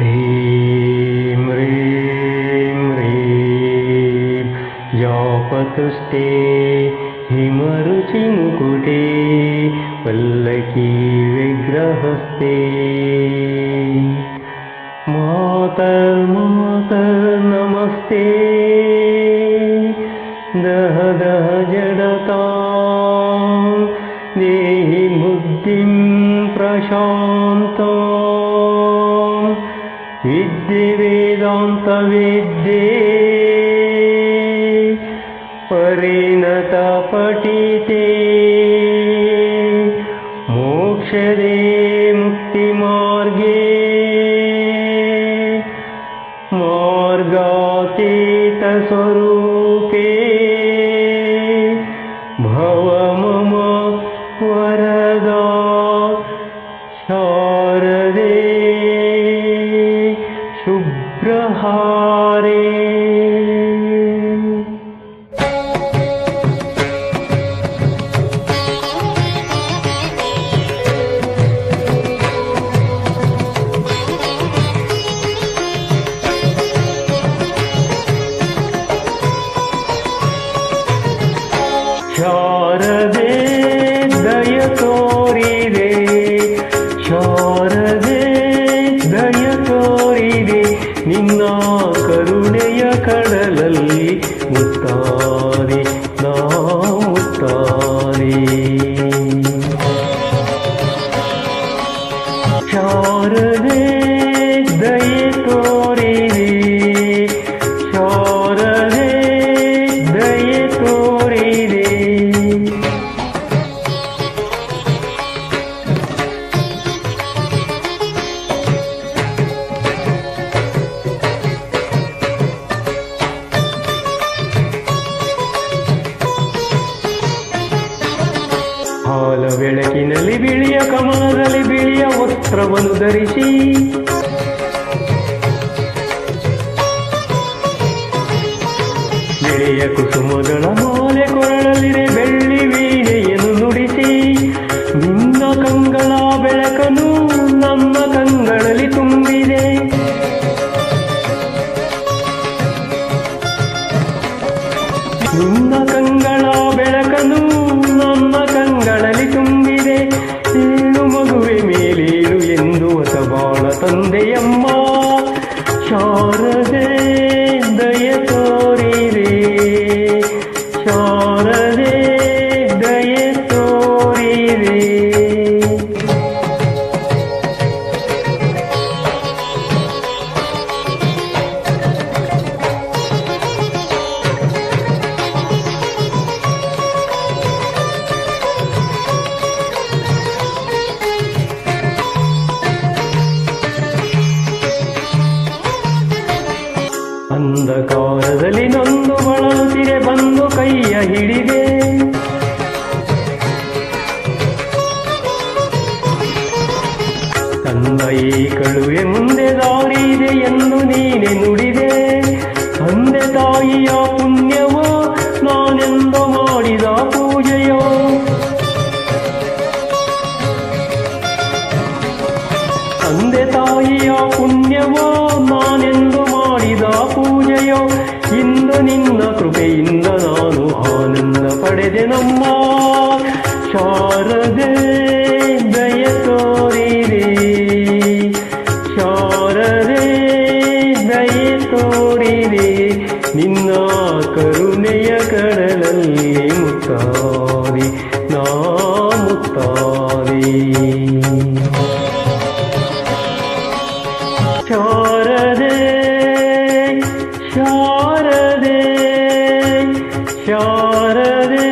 ह्रीं ह्रीं ह्रीं। जापतुष्टे हिमरुचिमुकुटे पल्लकी विग्रहस्ते। मातर्मातर्नमस्ते दह विद्ये वेदान्तविद्ये परिणतपठिते। मोक्षदे मुक्तिमार्गे। मार्गातीतस्वरूपे ಶಾರದೆ ದಯ ತೋರಿದೆ ಶಾರದೆ ದಯ ತೋರಿದೆ ನಿನ್ನ ಕರುಣೆಯ ಕಡಲಲ್ಲಿ ಮುತ್ತಾರೆ ನಾ ಮುತ್ತಾರೆ ಬೆಳಕಿನಲ್ಲಿ ಬಿಳಿಯ ಕಮಲದಲ್ಲಿ ಬಿಳಿಯ ವಸ್ತ್ರವನ್ನು ಧರಿಸಿ. ಬಿಳಿಯ ಕುಸುಮಗಳ ಹಿಡಿದೆ ತಂದೈ ಕಳುವೆ ಮುಂದೆ ದಾರಿ ಇದೆ ಎಂದು ನೀನೆ ನುಡಿದೆ. ತಂದೆ ತಾಯಿಯ ಪಡೆದೆ ನಮ್ಮ ಶಾರದೆ ದಯ ತೋರಿದೆ ಶಾರದೆ ದಯ ತೋರಿದೆ ನಿನ್ನ ಕರುಣೆಯ ಕಡಲಲ್ಲಿ ಮುತ್ತಾರಿ ನಾ ಮುತ್ತಾರಿ ಶಾರದೆ ಶಾರದೆ ಶಾರದೆ